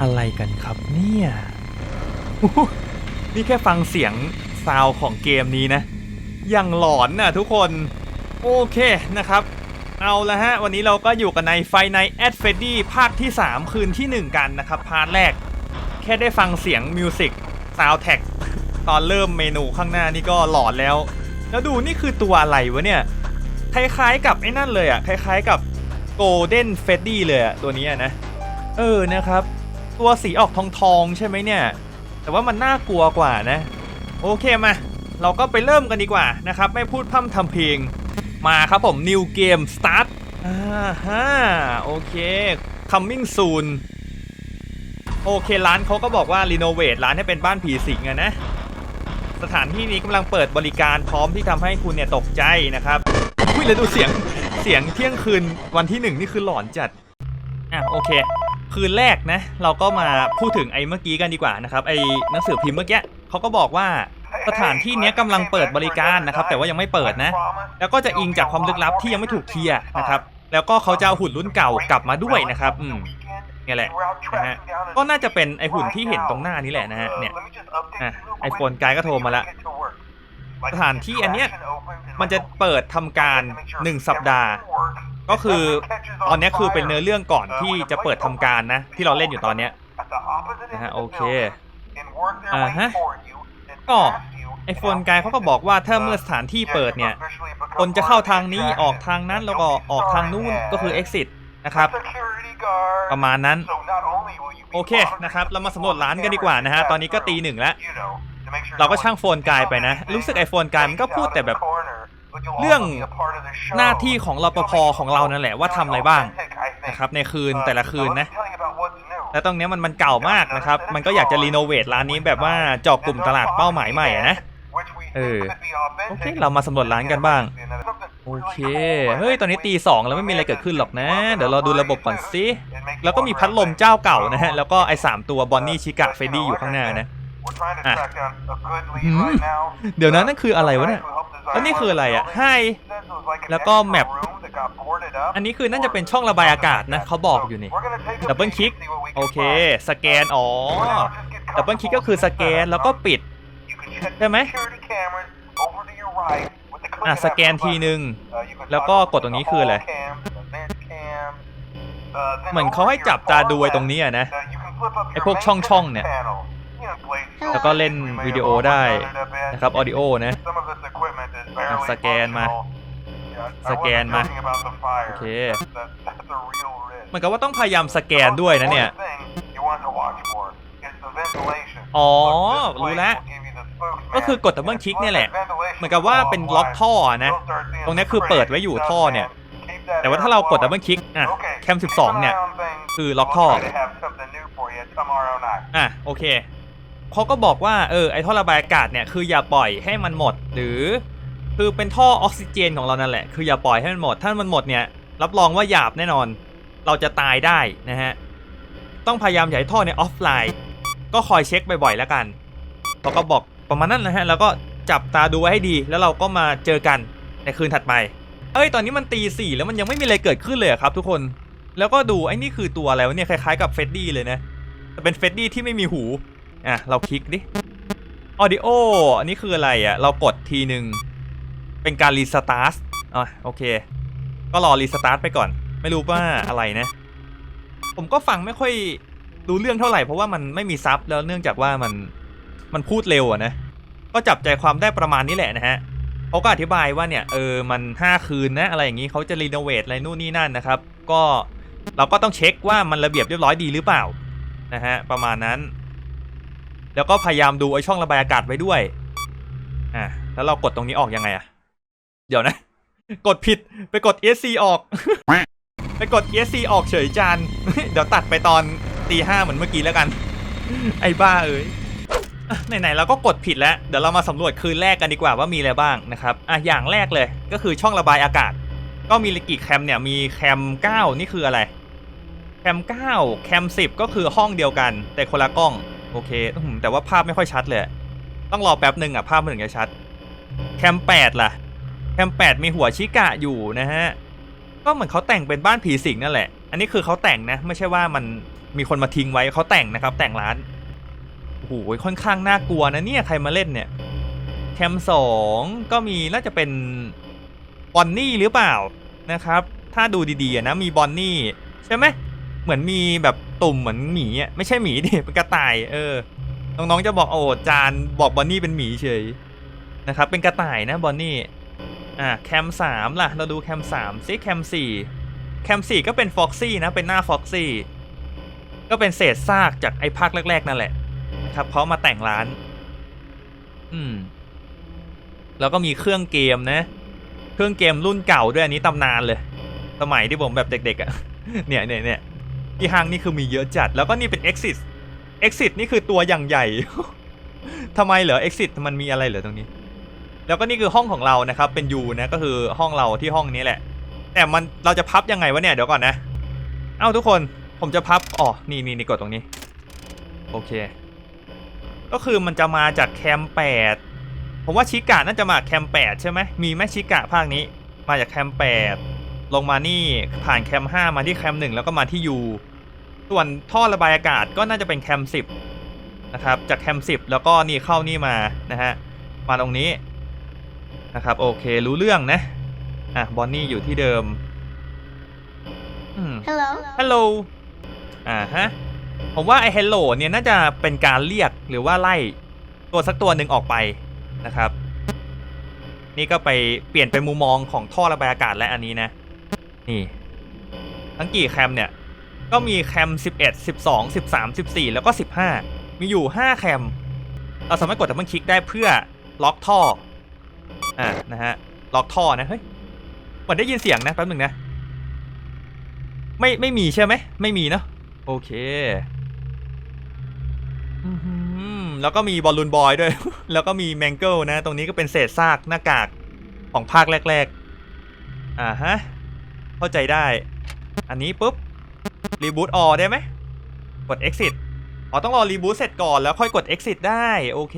อะไรกันครับเนี่ย นี่แค่ฟังเสียงซาวของเกมนี้นะ ยังหลอนน่ะทุกคน โอเคนะครับ เอาละฮะ วันนี้เราก็อยู่กันในไฟในแอดเฟดดี้ภาคที่ 3 คืนที่ 1 กันนะครับ พาร์ทแรก แค่ได้ฟังเสียงมิวสิกซาวแท็กตอนเริ่มเมนูข้างหน้านี่ก็หลอนแล้ว แล้วดูนี่คือตัวอะไรวะเนี่ย คล้ายๆกับไอ้นั่นเลยอะคล้ายๆกับ โกลเด้นเฟดดี้เลยอะตัวนี้อะนะ เออนะครับ ตัวสีออกทองทองๆใช่ไหมเนี่ย แต่ว่ามันน่ากลัวกว่านะ โอเคมา เราก็ไปเริ่มกันดีกว่านะครับ ไม่พูดพร่ำทำเพลง มาครับผม New Game Start อ่าฮะโอเค Coming soon โอเคร้านเขาก็บอกว่ารีโนเวทร้านให้เป็นบ้านผีสิงอะนะ สถานที่นี้กำลังเปิดบริการพร้อมที่ทำให้คุณเนี่ยตกใจนะครับอุ้ยแล้วดูเสียง สียงเที่ยงคืนวันที่หนึ่งนี่คือหลอนจัด อะโอเค คืนแรกนะ เราก็มาพูดถึงไอ้เมื่อกี้กันดีกว่านะครับไอ้หนังสือพิมพ์เมื่อกี้เขาก็บอกว่าสถานที่นี้ยกำลังเปิดบริการนะครับ แต่ว่ายังไม่เปิดนะ แล้วก็จะอิงจากความลึกลับที่ยังไม่ถูกเคลียร์นะครับแล้วก็เขาจะเอาหุ่นรุ่นเก่ากลับมาด้วยนะครับ อืมนี่แหละนะฮะก็น่าจะเป็นไอหุ่นที่เห็นตรงหน้านี้แหละนะฮะเนี่ยอะ iPhone กายก็โทรมาละ สถานที่อันเนี้ยมันจะเปิดทำการ 1 สัปดาห์ ก็คือตอนเนี้ยคือเป็นเนื้อเรื่องก่อนที่จะเปิดทำการนะ ที่เราเล่นอยู่ตอนเนี้ยนะฮะโอเคอ่าอ่าฮะฮะก็ก็ไอไอโฟโฟนนกากายยเขาเขาก็ก็บบออกกว่าว่าถ้าถ้าเมื่เมื่ออสสถาถานนที่ที่เปิเปิดดเนี่เนี่ยยคคนนจะจะเข้าเข้าทาทางงนี้นี้ออออกกทาทางงนั้นั้นนแล้แล้ววก็ก็ออออกกทาทางงนู้นู้นนก็ก็คืคืออ exit นะคครัรับบประมาณนั้น โอเคนะครับ เรามาสำรวจร้านกันดีกว่านะฮะ ตอนนี้ก็ตีหนึ่งแล้ว เราก็ช่างโฟนกายไปนะ รู้สึกไอโฟนกายมันก็พูดแต่แบบ เรื่องหหน้าน้าที่ที่ขขอองงรรปปภภขขอองงเราเรานั่นั่นนแหแหละละว่าว่าทำทำอะอะไรไรบ้าบ้างงนะนะคครัรับบในคืนแต่ละคืนนะแล้แล้ววตตรรงงเนี้เนี้ยยมัมันนมันมันเก่ามากนะนะคครัรับบมัมันนก็ก็อยากกอายจะจะรีรีโนโนเวเวททร้าร้านนนี้นี้แบแบบบว่าว่าเจาะเจาะกกลุ่ลุ่มมตตลาลาดดเป้าเป้าหมามหายยใหใหม่ม่อะอะนะนะเอเอออโอโอเคเคเราเรามาสำรวจร้านกันบ้างโอเค เฮ้ย ตอนนี้ตีสองแล้วไม่มีอะไรเกิดขึ้นหรอกนะ เดี๋ยวเราดูระบบก่อนสิ แล้แล้ววก็ก็มีมีพัพัดดลลมมเจ้าเจ้าเก่าเก่านะนะฮะฮะ แล้แล้ววก็ก็ไอ้ไอ้สาสามมตัตัววบบออนนนี่นี่ชิชิกะกะเฟเฟดดดี้ดี้ออยู่ยู่ข้าข้างงหหน้าน้า นะนะเดี๋ยวนั้นนั่นคืออะไรวะเนี่ย แล้วนี่คืออะไรอะไฮแล้วก็แมป อัอันนนี้นี้คืคืออน่าน่าจะจะเป็เป็นนช่ช่อองงระระบาบายยอาอากาศศนะนะเขาเขาบบออกกออยู่ยู่นี่นี่ดัดับบเบิเบิลลคคลิลิกกโอโอเคเค สแกน อ๋อดับเบิลคลิกก็คือสแกนแล้วก็ปิด ใช่ไหมอะสแกนทีนึงแล้วก็กดตรงนี้คืออะไร เหมือนเขาให้จับตาดูไอ้ตรงนี้อะนะไอพวกช่องช่องๆเนี่ย แล้แล้ววก็ก็เล่เล่นนวิวิดีดีโอโอได้ได้นะนะคครัรับบออดิโอนะอะสสแกแกนนมามาสสแกแกนนมามาโอโอเคเคเหมือนกับว่าต้องพยายามสแกนด้วยนะเนี่ยอ๋อ รู้รู้แล้แล้ววก็ก็คืคืออกกดดับเบิลคลิกเนี่ยแหละ เหมือนกับว่าเป็นล็อกท่อนะตตรรงงเนี้นี้ยคืคืออเปิเปิดดไว้ไว้ออยู่ยู่ท่ท่ออเนี่เนี่ยยแต่แต่ว่าว่าถ้าถ้าเราเรากกดดดัดับบเบิเบิลลคคลิลิกกอะแคม 12 เนี่ย คือล็อกท่อ อะ โอเค เขาก็บอกว่าเออไอท่อระบายอากาศเนี่ยคืออย่าปล่อยให้มันหมด หรือ คือเป็นท่อออกซิเจนของเรานั่นแหละ คืออย่าปล่อยให้มันหมด ถ้ามันหมดเนี่ยรับรองว่าหยาบแน่นอน เราจะตายได้นะฮะต้องพยายามอย่าให้ท่อเนี่ยออฟไลน์ก็คอยเช็คบ่อยๆแล้วกันเขาก็บอกประมาณนั้นนะฮะแล้วก็จับตาดูไว้ให้ดี แล้วเราก็มาเจอกันในคืนถัดไปเอ้ยตอนนี้มันตีสี่แล้วมันยังไม่มีอะไรเกิดขึ้นเลยครับ ทุกคนแล้วก็ดูไอ้นี่คือตัวอะไรวะเนี่ยคล้ายๆกับเฟดดี้เลยนะแต่เป็นเฟดดี้ที่ไม่มีหู อะ เราคลิกดิออดิโออันนี้คืออะไรอะ เรากดทีหนึ่งเป็นการรีสตาร์ทอะโอเค ก็รอรีสตาร์ทไปก่อน ไม่รู้ว่าอะไรนะ ผมก็ฟังไม่ค่อยรู้เรื่องเท่าไหร่เพราะว่ามันไม่มีซับแล้วเนื่องจากว่ามันมันพูดเร็วอะนะ ก็จับใจความได้ประมาณนี้แหละนะฮะเขาก็อธิบายว่าเนี่ยเออมัน 5 คืนนะอะไรอย่างนี้เขาจะรีโนเวทอะไรนู่นนี่นั่นนะครับ ก็เราก็ต้องเช็คว่ามันระเบียบเรียบร้อยดีหรือเปล่านะฮะประมาณนั้น แล้วก็พยายามดูไอช่องระบายอากาศไว้ด้วยอะแล้วเรากดตรงนี้ออกยังไงอะเดี๋ยวนะ กดผิดไปกด ESC ออก ไปกด ESC ออกเฉยจานเดี๋ยวตัดไปตอนตีห้าเหมือนเมื่อกี้แล้วกัน ไอ้บ้าเอ้ยไหนๆเราก็กดผิดแล้ว เดี๋ยวเรามาสำรวจคืนแรกกันดีกว่าว่ามีอะไรบ้างนะครับอะอย่างแรกเลยก็คือช่องระบายอากาศ ก็มีกี่แคมเนี่ยมีแคม 9 นี่คืออะไร แคม 9 แคม 10 ก็คือห้องเดียวกัน แต่คนละกล้อง โอเคแต่ว่าภาพไม่ค่อยชัดเลย ต้องรอแป๊บหนึ่งอะ ภาพมันถึงจะชัด แคม8ล่ะ แคม8มีหัวชิกะอยู่นะฮะ ก็เหมือนเขาแต่งเป็นบ้านผีสิงนั่นแหละ อันนี้คือเขาแต่งนะ ไม่ใช่ว่ามันมีคนมาทิ้งไว้เขาแต่งนะครับ แต่งร้านโอ้โหค่อนข้างน่ากลัวนะเนี่ยใครมาเล่นเนี่ย แคมสองก็มีน่าจะเป็นบอนนี่หรือเปล่านะครับ ถ้าดูดีๆนะมีบอนนี่ใช่ไหม เหมือนมีแบบตุ่มเหมือนหมีอะไม่ใช่หมีดิเป็นกระต่าย เออน้องๆจะบอกโอ้จานบอกบอนนี่เป็นหมีเฉยนะครับเป็นกระต่ายนะบอนนี่อ่าแคมสามล่ะเราดูแคมสามซิแคมสี่แคมสี่ก็เป็นฟ็อกซี่นะเป็นหน้าฟ็อกซี่ก็เป็นเศษซากจากไอ้ภาคแรกๆนั่นแหละนะครับเขามาแต่งร้าน อืมแล้วก็มีเครื่องเกมนะ เครื่องเกมรุ่นเก่าด้วยอันนี้ตำนานเลย สมัยที่ผมแบบเด็กๆอะ่ะ เนี่ยเนี่ยเนี่ย ที่ห้างนี่คือมีเยอะจัด แล้วก็นี่เป็น Exit Exit นี่คือตัวอย่างใหญ่ ทำไมเหรอ Exit มันมีอะไรเหรอตรงนี้ แล้วก็นี่คือห้องของเรานะครับ เป็น U นะก็คือห้องเราที่ห้องนี้แหละ แต่มันเราจะพับยังไงวะเนี่ยเดี๋ยวก่อนนะ เอ้าทุกคนผมจะพับอ๋อนี่นี่นี่กดตรงนี้ โอเค ก็คือมันจะมาจากแคมแปดผมว่าชิกะน่าจะมาจากแคมแปดใช่ไหมมีไหมชิกะภาคนี้ มาจากแคมแปดลงมานี่ผ่านแคมห้ามาที่แคมหนึ่งแล้วก็มาที่ U ส่วนท่อระบายอากาศก็น่าจะเป็นแคมสิบนะครับ จากแคมสิบแล้วก็นี่เข้านี่มานะฮะมาตรงนี้นะครับ โอเครู้เรื่องนะอะบอนนี่อยู่ที่เดิมอืม Hello. ฮัลโหลอ่าฮะผมว่าไอ้ hello เนี่ยน่าจะเป็นการเรียกหรือว่าไล่ตัวสักตัวหนึ่งออกไปนะครับ นี่ก็ไปเปลี่ยนเป็นมุมมองของท่อระบายอากาศและอันนี้นะ นี่ ทั้งกี่แคมเนี่ย ก็มีแคม 11 12 13 14 แล้วก็ 15 มีอยู่ 5 แคม เราสามารถกดดับเบิลคลิกได้เพื่อล็อกท่อ อ่า นะฮะ ล็อกท่อนะ เฮ้ยเหมือนได้ยินเสียงนะ แป๊บหนึ่งนะ ไม่ ไม่มีใช่ไหม ไม่มีเนาะ โอเค แล้วก็มีบอลลูนบอยด้วย แล้วก็มีแมงเกิลนะ ตรงนี้ก็เป็นเศษซากหน้ากากของภาคแรก ๆ อ่าฮะ เข้าใจได้ อันนี้ปุ๊บ รีบูตออได้ไหมกด exit อ๋อต้องรอรีบูตเสร็จก่อนแล้วค่อยกด exit ได้ โอเค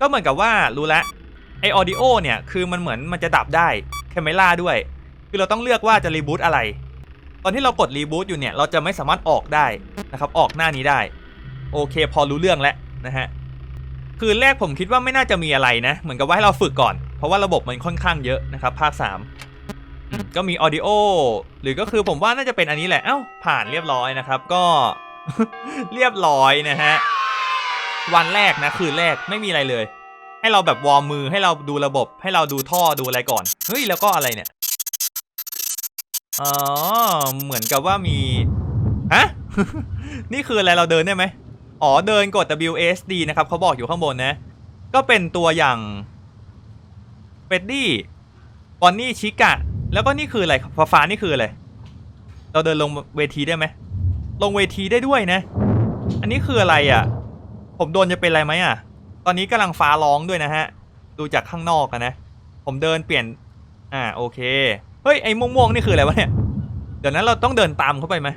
ก็เหมือนกับว่ารู้แล้วไอออดิโอเนี่ยคือมันเหมือนมันจะดับได้แคมเมล่าด้วย คือเราต้องเลือกว่าจะรีบูตอะไร ตอนที่เรากดรีบูตอยู่เนี่ยเราจะไม่สามารถออกได้นะครับออกหน้านี้ได้ โอเค พอรู้เรื่องแล้วนะฮะคือแรกผมคิดว่าไม่น่าจะมีอะไรนะ เหมือนกับว่าให้เราฝึกก่อน เพราะว่าระบบมันค่อนข้างเยอะนะครับภาค3อืม ก็มีออดิโอหรือก็คือผมว่าน่าจะเป็นอันนี้แหละ เอ้า ผ่านเรียบร้อยนะครับ ก็เรียบร้อยนะฮะ วันแรกนะคืนแรกไม่มีอะไรเลย ให้เราแบบวอร์มมือให้เราดูระบบ ให้เราดูท่อดูอะไรก่อน เฮ้ย แล้วก็อะไรเนี่ย อ๋อ เหมือนกับว่ามี ฮะ นี่คืออะไรเราเดินได้ไหม อ๋อ เดินกด WSD นะครับเขาบอกอยู่ข้างบนนะ ก็เป็นตัวอย่างเฟดดี้บอนนี่ชิกะ แล้วก็นี่คืออะไรฟ้าฟ้านี่คืออะไร เราเดินลงเวทีได้ไหม ลงเวทีได้ด้วยนะ อันนี้คืออะไรอะ ผมโดนจะเป็นอะไรไหมอะ ตอนนี้กำลังฟ้าร้องด้วยนะฮะ ดูจากข้างนอกอะนะ ผมเดินเปลี่ยน อ่าโอเค เฮ้ยไอ้ม่วงๆนี่คืออะไรวะเนี่ย เดี๋ยวนั้นเราต้องเดินตามเข้าไปไหม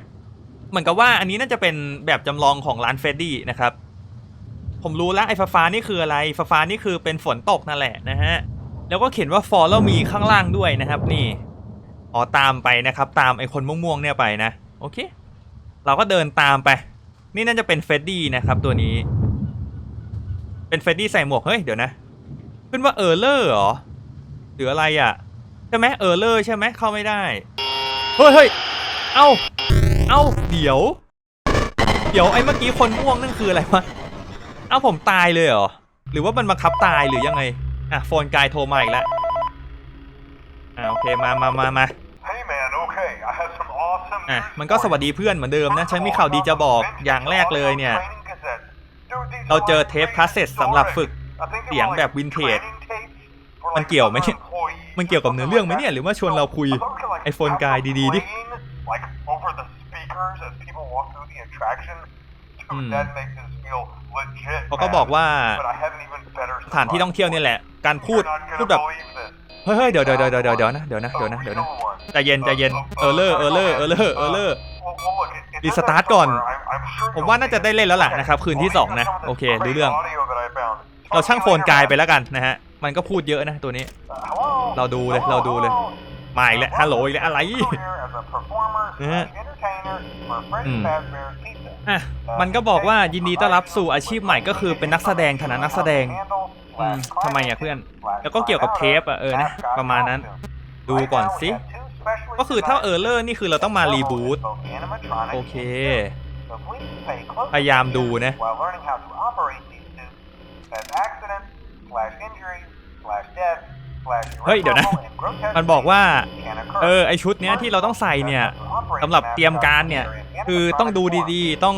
เหมือนกับว่าอันนี้น่าจะเป็นแบบจำลองของร้านเฟรดดี้นะครับ ผมรู้แล้วไอ้ฟ้าฟ้านี่คืออะไร ฟ้าฟ้านี่คือเป็นฝนตกนั่นแหละนะฮะ แล้วก็เขียนว่า follow me ข้างล่างด้วยนะครับนี่อ๋อตามไปนะครับ ตามไอ้คนม่วงๆเนี่ยไปนะ โอเค เราก็เดินตามไป นี่น่าจะเป็นเฟรดดี้นะครับตัวนี้ เป็นเฟรดดี้ใส่หมวก เฮ้ย เดี๋ยวนะ ขึ้นว่าเออร์เลอร์เหรอหรืออะไรอะ ใช่ไหมเออร์เลอร์ใช่ไหมเข้าไม่ได้ เฮ้ยเฮ้ยเอ้า เอ้า เดี๋ยว เดี๋ยวไอ้เมื่อกี้คนม่วงนั่นคืออะไรวะ เอ้าผมตายเลยเหรอ หรือว่ามันบังคับตายหรือยังไง อะโฟนกายโทรมาอีกแล้วอ่าโอเคมามามามา Hey man, okay, I have some awesome อะ news มันก็สวัสดีเพื่อนเหมือนเดิมนะฉันมีข่าวดีจะบอกอย่างแรกเลยเนี่ย เราเจอเทปคาสเซ็ตสำหรับฝึกเสียงแบบวินเทจมันเกี่ยวไหมเนี่ยมันเกี่ยวกับเนื้อเรื่องไหมเนี่ยหรือว่าชวนเราคุยไอโฟนกายดีๆดิอืมเขาก็บอกว่าสถานที่ท่องเที่ยวเนี่ยแหละ การพูดพูดแบบเฮ้ยเดี๋ยวเดี๋ยวเดี๋ยวเดี๋ยวเดี๋ยวนะเดี๋ยวนะเดี๋ยวนะเดี๋ยวนะใจเย็นใจเย็นเออเลอร์เออเลอร์เออเลอร์เออเลอร์รีสตาร์ทก่อน ผมว่าน่าจะได้เล่นแล้วล่ะนะครับ คืนที่สองนะโอเครู้เรื่อง เราช่างโฟนกายไปแล้วกันนะฮะมันก็พูดเยอะนะตัวนี้ เราดูเลยเราดูเลยมาอีกแล้วฮัลโหลอีกแล้วอะไรนะฮะอืมอะมันก็บอกว่ายินดีต้อนรับสู่อาชีพใหม่ก็คือเป็นนักแสดงฐานะนักแสดง อืมทำไมอะเพื่อน แล้วก็เกี่ยวกับเทปอะเออนะประมาณนั้น ดูก่อนสิ ก็คือถ้าเออร์เลอร์นี่คือเราต้องมารีบูตโอเค พยายามดูนะ เฮ้ยเดี๋ยวนะ มันบอกว่า เออไอชุดเนี้ยที่เราต้องใส่เนี่ยสำหรับเตรียมการเนี่ย คือต้องดูดีๆ ต้อง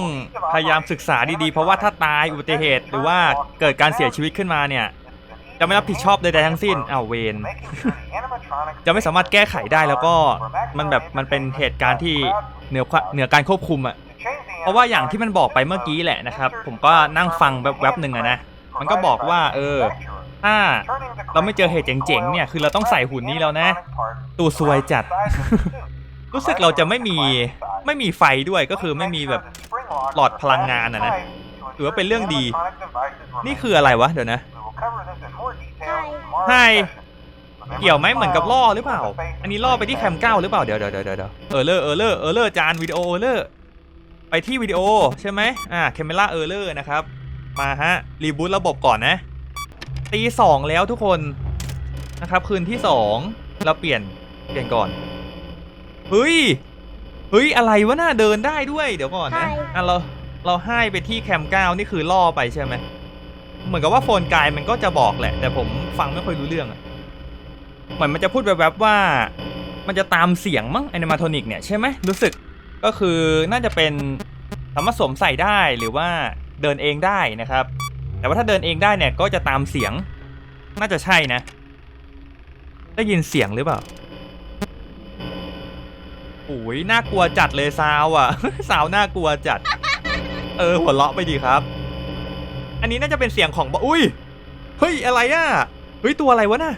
พยายามศึกษาดีๆ เพราะว่าถ้าตายอุบัติเหตุ หรือว่าเกิดการเสียชีวิตขึ้นมาเนี่ย จะไม่รับผิดชอบใดๆทั้งสิ้นอ้าวเวรจะไม่สามารถแก้ไขได้แล้วก็มันแบบมันเป็นเหตุการณ์ที่เหนือเหนือการควบคุมอะเพราะว่าอย่างที่มันบอกไปเมื่อกี้แหละนะครับ ผมก็นั่งฟังแวบๆหนึ่งอะนะมันก็บอกว่า เออ ถ้าเราไม่เจอเหตุเจ๋งๆเนี่ยคือเราต้องใส่หุ่นนี้แล้วนะตูซวยจัด รู้สึกเราจะไม่มีไม่มีไฟด้วยก็คือไม่มีแบบหลอดพลังงานอะนะถือว่าเป็นเรื่องดี นี่คืออะไรวะเดี๋ยวนะใช่เกี่ยวไหมเหมือนกับล่อหรือเปล่า อันนี้ล่อไปที่แคมเก้าหรือเปล่าเดี๋ยวเดี๋ยวเดี๋ยวเดี๋ยวเออเลอร์เออเลอร์เออเลอร์จานวิดีโอเออเลอร์ไปที่วิดีโอใช่ไหมอ่าแคมเมล่าเออเลอร์นะครับ มาฮะรีบูตระบบก่อนนะ ตีสองแล้วทุกคนนะครับ คืนที่สองเราเปลี่ยนเปลี่ยนก่อนเฮ้ยเฮ้ยอะไรวะน่าเดินได้ด้วยเดี๋ยวก่อนนะอะเราเราให้ไปที่แคมเก้านี่คือล่อไปใช่ไหมเหมือนกับว่าโฟนกายมันก็จะบอกแหละ แต่ผมฟังไม่ค่อยรู้เรื่องอะเหมือนมันจะพูดแวบๆว่า มันจะตามเสียงมั้งแอนิมาโทนิกเนี่ยใช่ไหมรู้สึกก็คือน่าจะเป็นสามารถสวมใส่ได้หรือว่าเดินเองได้นะครับ แต่ว่าถ้าเดินเองได้เนี่ยก็จะตามเสียง น่าจะใช่นะ ได้ยินเสียงหรือเปล่าโอ้ยน่ากลัวจัดเลยซาวอะ ซาวน่ากลัวจัด เออหัวเราะไปดีครับ อันนี้น่าจะเป็นเสียงของบอุ้ยเฮ้ยอะไรอะเฮ้ยตัวอะไรวะน่ะ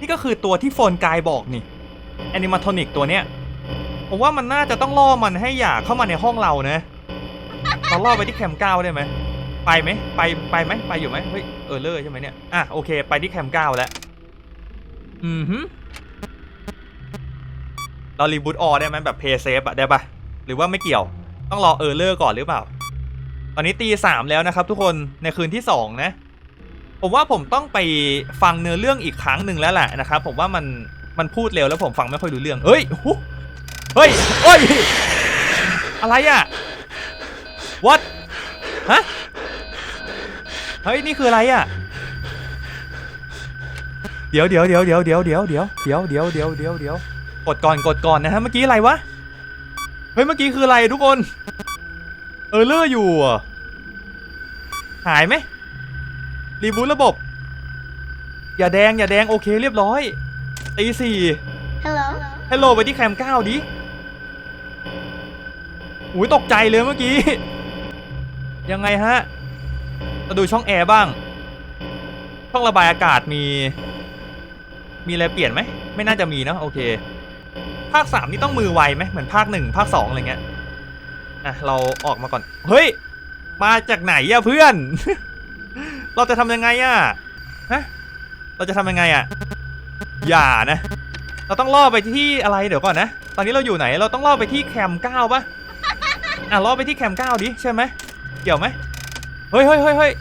นี่ก็คือตัวที่โฟนกายบอกนี่แอนิมาทอนิกตัวเนี้ยผมว่ามันน่าจะต้องล่อมันให้อยากเข้ามาในห้องเรานะเราล่อไปที่แคมเก้าได้ไหม ไปไหมไปไปไหมไปอยู่ไหมเฮ้ยเออเลอร์ใช่ไหมเนี่ยอะโอเค ไปที่แคมเก้าแล้วอือฮึเรารีบูตออได้ไหมแบบเพย์เซฟอะได้ปะหรือว่าไม่เกี่ยว ต้องรอเออเลอร์ก่อนหรือเปล่า ตอนนี้ตีสามแล้วนะครับ ทุกคนในคืนที่สองนะ ผมว่าผมต้องไปฟังเนื้อเรื่องอีกครั้งหนึ่งแล้วแหละนะครับผมว่ามันมันพูดเร็วแล้วผมฟังไม่ค่อยรู้เรื่องเฮ้ยเฮ้ยเฮ้ยอะไรอะ what ฮะ เฮ้ยนี่คืออะไรอะเดี๋ยวเดี๋ยวเดี๋ยวเดี๋ยวเดี๋ยวเดี๋ยวเดี๋ยวเดี๋ยวเดี๋ยวเดี๋ยวเดี๋ยวเดี๋ยวกดก่อนกดก่อนนะฮะเมื่อกี้อะไรวะเฮ้ยเมื่อกี้คืออะไรทุกคน เออเลอร์อยู่อะหายไหมรีบูตระบบ อย่าแดงอย่าแดงโอเคเรียบร้อยตีสี่ฮัลโหลฮัลโหลไปที่แคมเก้าดิอุ้ยตกใจเลยเมื่อกี้ ยังไงฮะ มาดูช่องแอร์บ้าง ช่องระบายอากาศมี มีอะไรเปลี่ยนไหม ไม่น่าจะมีเนอะโอเค ภาคสามนี่ต้องมือไวไหมเหมือนภาคหนึ่งภาคสองอะไรเงี้ย อะเราออกมาก่อน เฮ้ย มาจากไหนอะเพื่อน เราจะทำยังไงอะฮะ เราจะทำยังไงอะอย่านะ เราต้องล่อไปที่อะไรเดี๋ยวก่อนนะ ตอนนี้เราอยู่ไหน เราต้องล่อไปที่แคมเก้าปะอะล่อไปที่แคมเก้าดิใช่ไหมเกี่ยวไหม เฮ้ยเฮ้ยเฮ้ยเฮ้ย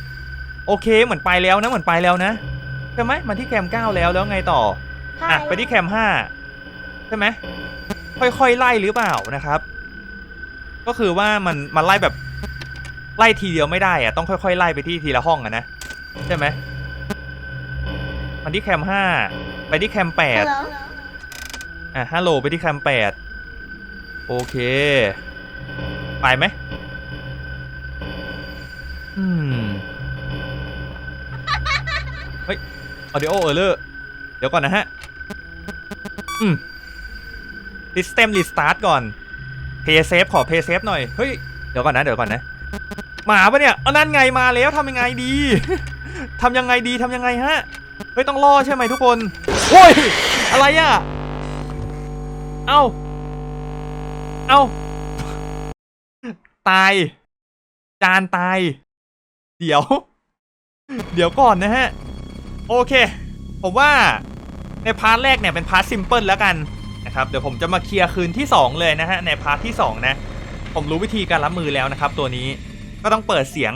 โอเคเหมือนไปแล้วนะเหมือนไปแล้วนะใช่ไหมมาที่แคมเก้าแล้วแล้วไงต่ออะไปที่แคมห้าใช่ไหมค่อยๆไล่หรือเปล่านะครับ ก็คือว่ามันมันไล่แบบไล่ทีเดียวไม่ได้อะต้องค่อยๆไล่ไปที่ทีละห้องอะนะใช่ไหมมันที่แคมห้าไปที่แคมแปฮัดลโหลอะฮัลโหลไปที่แคมแปดโอเค ไปไหม audio error เดี๋ยวก่อนนะฮะ อืม system restart ก่อน play safe ขอ play safe หน่อย เฮ้ย เดี๋ยวก่อนนะ เดี๋ยวก่อนนะหมาปะเนี่ยเอานั่นไงมาแล้วทำยังไงดี ทำยังไงดีทำยังไงฮะ เฮ้ย ต้องรอใช่ไหมทุกคน โอ้ย อะไรอะ เอ้าเอ้าตาย จานตาย เดี๋ยว เดี๋ยวก่อนนะฮะ โอเค ผมว่าในพาร์ทแรกเนี่ยเป็นพาร์ทซิมเพิลแล้วกันนะครับ เดี๋ยวผมจะมาเคลียร์คืนที่ 2 เลยนะฮะ ในพาร์ทที่ 2 นะ ผมรู้วิธีการรับมือแล้วนะครับ ตัวนี้ก็ต้องเปิดเสียง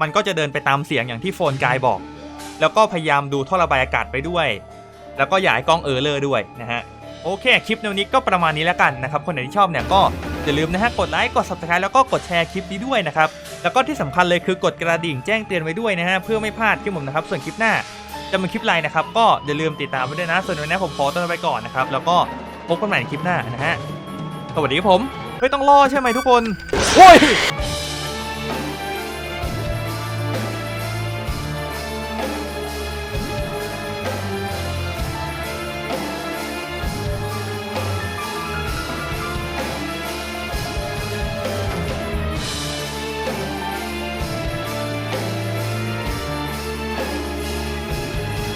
มันก็จะเดินไปตามเสียงอย่างที่โฟนกายบอก แล้วก็พยายามดูท่อระบายอากาศไปด้วย แล้วก็อย่าให้กล้องเออร์เลอร์ด้วยนะฮะโอเค คลิปแนวนี้ก็ประมาณนี้แล้วกันนะครับ คนไหนที่ชอบเนี่ยก็อย่าลืมนะฮะ กดไลค์ กด subscribe แล้วก็กดแชร์คลิปนี้ด้วยนะครับ แล้วก็ที่สำคัญเลยคือกดกระดิ่งแจ้งเตือนไว้ด้วยนะฮะ เพื่อไม่พลาดคลิปผมนะครับ ส่วนคลิปหน้า จะเป็นคลิปไลน์นะครับ ก็อย่าลืมติดตามไว้ด้วยนะ ส่วนวันนี้ผมขอตัวไปก่อนนะครับ แล้วก็พบกันใหม่ในคลิปหน้านะฮะ สวัสดีครับผม เฮ้ย ต้องรอใช่ไหมทุกคน โอ้ย